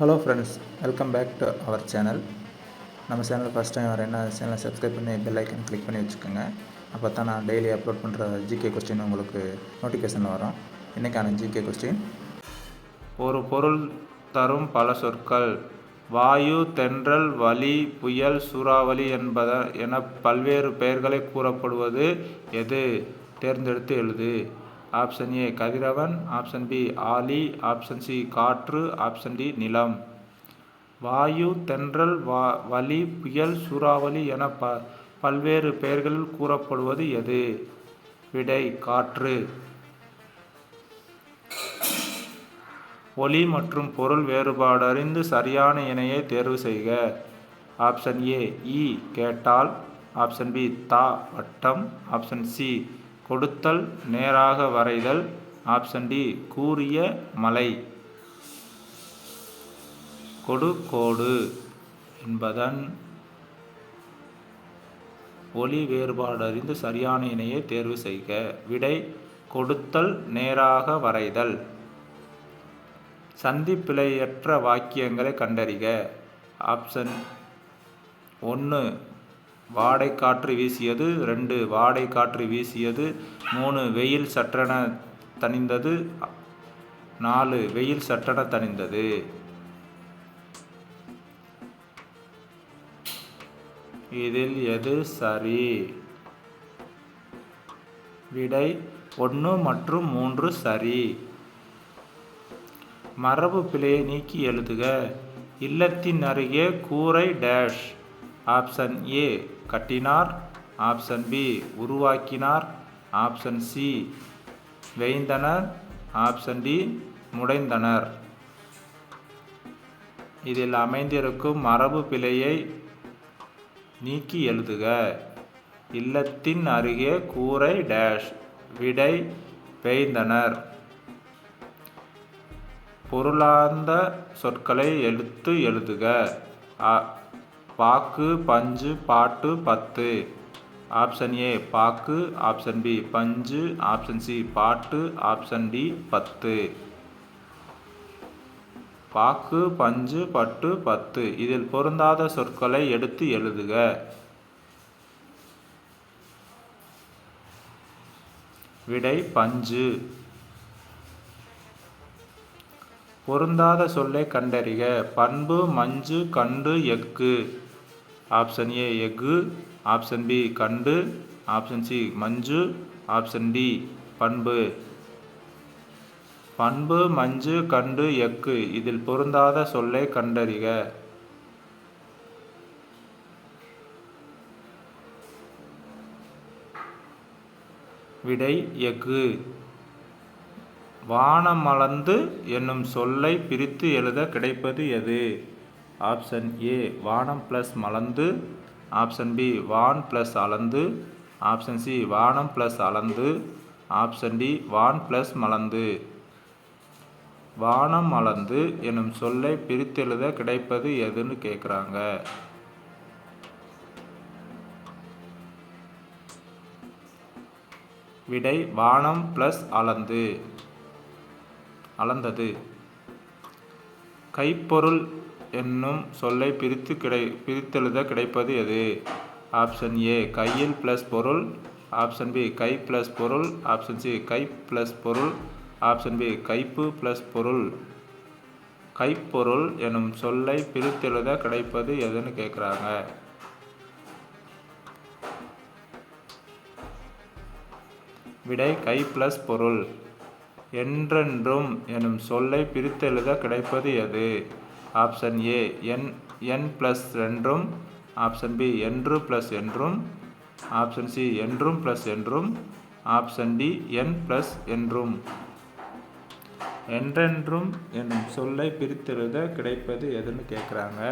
Hello friends welcome back to our channel நம்ம channel first time வர என்ன சேனலை சப்ஸ்கிரைப் பண்ணி பெல் ஐக்கன் கிளிக் பண்ணி வச்சுக்கோங்க. அப்போ தான் நான் டெய்லி அப்லோட் பண்ணுற ஜிகே கொஸ்டின் உங்களுக்கு நோட்டிஃபிகேஷனில் வரும். இன்றைக்கான ஜிகே கொஸ்டின் ஒரு பொருள் தரும் பல சொற்கள். வாயு தென்றல் வலி புயல் சூறாவளி என்பத என பல்வேறு பெயர்களை கூறப்படுவது எது? தேர்ந்தெடுத்து எழுது. ஆப்ஷன் ஏ கதிரவன் ஆப்ஷன் பி ஆலி ஆப்ஷன் சி காற்று ஆப்ஷன் டி நிலம். வாயு தென்றல் வா வலி புயல் சூறாவளி என ப பல்வேறு பெயர்களில் கூறப்படுவது எது? விடை காற்று. ஒலி மற்றும் பொருள் வேறுபாடு அறிந்து சரியான இணையை தேர்வு செய்க. ஆப்ஷன் ஏ இ கேட்டால். ஆப்ஷன் பி தா வட்டம். ஆப்ஷன் சி கொடுத்தல் நேராக வரைதல் ஆப்ஷன் டி கூறிய மலை. கொடுக்கோடு என்பதன் ஒளி வேறுபாடு அறிந்து சரியான இணையை தேர்வு செய்க. விடை கொடுத்தல் நேராக வரைதல். சந்திப்பிழையற்ற வாக்கியங்களை கண்டறிக. ஆப்ஷன் ஒன்று வாடை காற்று வீசியது ரெண்டு வாடை காற்று வீசியது மூணு வெயில் சற்றென தணிந்தது நாலு வெயில் சற்றென தணிந்தது. இதில் எது சரி? விடை ஒன்று மற்றும் மூன்று சரி. மரபு பிழையை நீக்கி எழுதுக. இல்லத்தின் அருகே கூரை டேஷ். ஆப்ஷன் ஏ கட்டினார் ஆப்ஷன் பி உருவாக்கினார் ஆப்ஷன் சி வெய்ந்தனர் ஆப்ஷன் டி முடைந்தனர். இதில் அமைந்திருக்கும் மரபு பிழையை நீக்கி எழுதுக. இல்லத்தின் அருகே கூரை டேஷ் விடை பெய்ந்தனர் பொருளார்ந்த சொற்களை எழுத்து எழுதுக. பாக்கு பஞ்சு பாட்டு பத்து. ஆப்ஷன் ஏ பாக்கு. ஆப்ஷன் பி பஞ்சு. ஆப்ஷன் சி பாட்டு. ஆப்ஷன் டி பத்து. பாக்கு பஞ்சு பட்டு பத்து. இதில் பொருந்தாத சொற்களை எடுத்து எழுதுக. விடை பஞ்சு. பொருந்தாத சொல்லை கண்டறிக. பண்பு மஞ்சு கண்டு எக்கு ஆப்ஷன் ஏ எஃகு ஆப்ஷன் பி கண்டு ஆப்ஷன் சி மஞ்சு ஆப்ஷன் டி பண்பு. பண்பு மஞ்சு கண்டு எக்கு இதில் பொருந்தாத சொல்லை கண்டறிக. விடை எஃகு. வானமளந்து என்னும் சொல்லை பிரித்து எழுத கிடைப்பது எது? ஆப்ஷன் ஏ வானம் ப்ளஸ் மலந்து ஆப்ஷன் பி வான் ப்ளஸ் அளந்து. ஆப்ஷன் சி வானம் ப்ளஸ் அளந்து. ஆப்ஷன் டி வான் ப்ளஸ் மலந்து வானம் அளந்து எனும் சொல்லை பிரித்தெழுத கிடைப்பது எதுன்னு கேட்குறாங்க விடை வானம் ப்ளஸ் அளந்து. அளந்தது. கைப்பொருள் என்னும் சொல்லை பிரித்து கிடை பிரித்தெழுத கிடைப்பது எது? ஆப்ஷன் ஏ கையில் ப்ளஸ் பொருள். ஆப்ஷன் பி கை ப்ளஸ் பொருள். ஆப்ஷன் சி கை ப்ளஸ் பொருள். ஆப்ஷன் பி கைப்பு ப்ளஸ் பொருள். கைப்பொருள் எனும் சொல்லை பிரித்தெழுத கிடைப்பது எதுன்னு கேட்குறாங்க விடை கை ப்ளஸ் பொருள். என்றென்றும் எனும் சொல்லை பிரித்தெழுத கிடைப்பது எது? ஆப்ஷன் ஏ என் என் ப்ளஸ் ரெண்டும் ஆப்ஷன் பி என்று ப்ளஸ் என்றும் ஆப்ஷன் சி என்றும் ப்ளஸ் என்றும் ஆப்ஷன் டி என் ப்ளஸ் என்றும். என்றென்றும் என்னும் சொல்லை பிரித்தெழுத கிடைப்பது எதுன்னு கேட்குறாங்க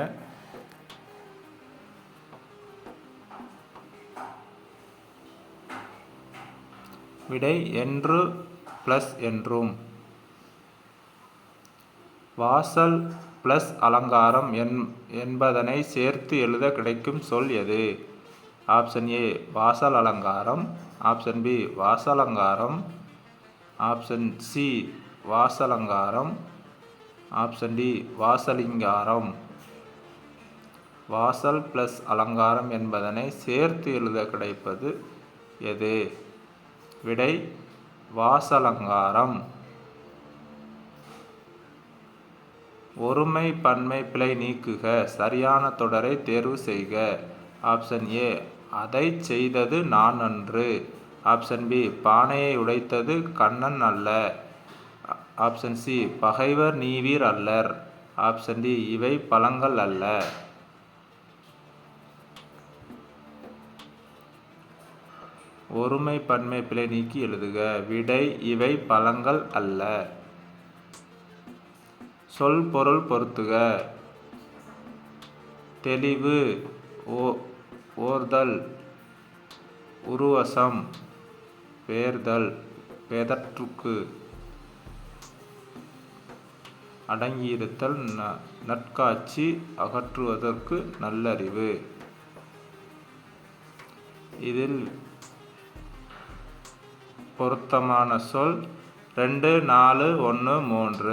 விடை என்று ப்ளஸ் என்றும். வாசல் ப்ளஸ் அலங்காரம் என் என்பதனை சேர்த்து எழுத கிடைக்கும் சொல் எது? ஆப்ஷன் ஏ வாசல் அலங்காரம். ஆப்ஷன் பி வாசலங்காரம். ஆப்ஷன் சி வாசலங்காரம். ஆப்ஷன் டி வாசலிங்காரம். வாசல் ப்ளஸ் அலங்காரம் என்பதனை சேர்த்து எழுத கிடைப்பது எது? விடை வாசலங்காரம். ஒருமை பன்மை பிழை நீக்குக. சரியான தொடரை தேர்வு செய்க. ஆப்ஷன் ஏ அதை செய்தது நான் அன்று. ஆப்ஷன் பி பானையை உடைத்தது கண்ணன் அல்ல. ஆப்ஷன் சி பகைவர் நீவீர் அல்லர். ஆப்ஷன் டி இவை பழங்கள் அல்ல. ஒருமை பன்மை பிழை நீக்கி எழுதுக. விடை இவை பழங்கள் அல்ல. சொல் பொருள் பொருத்துக. தெளிவு ஓ ஓர்தல் உருவசம் பேர்தல் பெதற்றுக்கு. அடங்கியிருத்தல் ந நற்காட்சி அகற்றுவதற்கு நல்லறிவு. இதில் பொருத்தமான சொல் ரெண்டு நாலு ஒன்று மூன்று.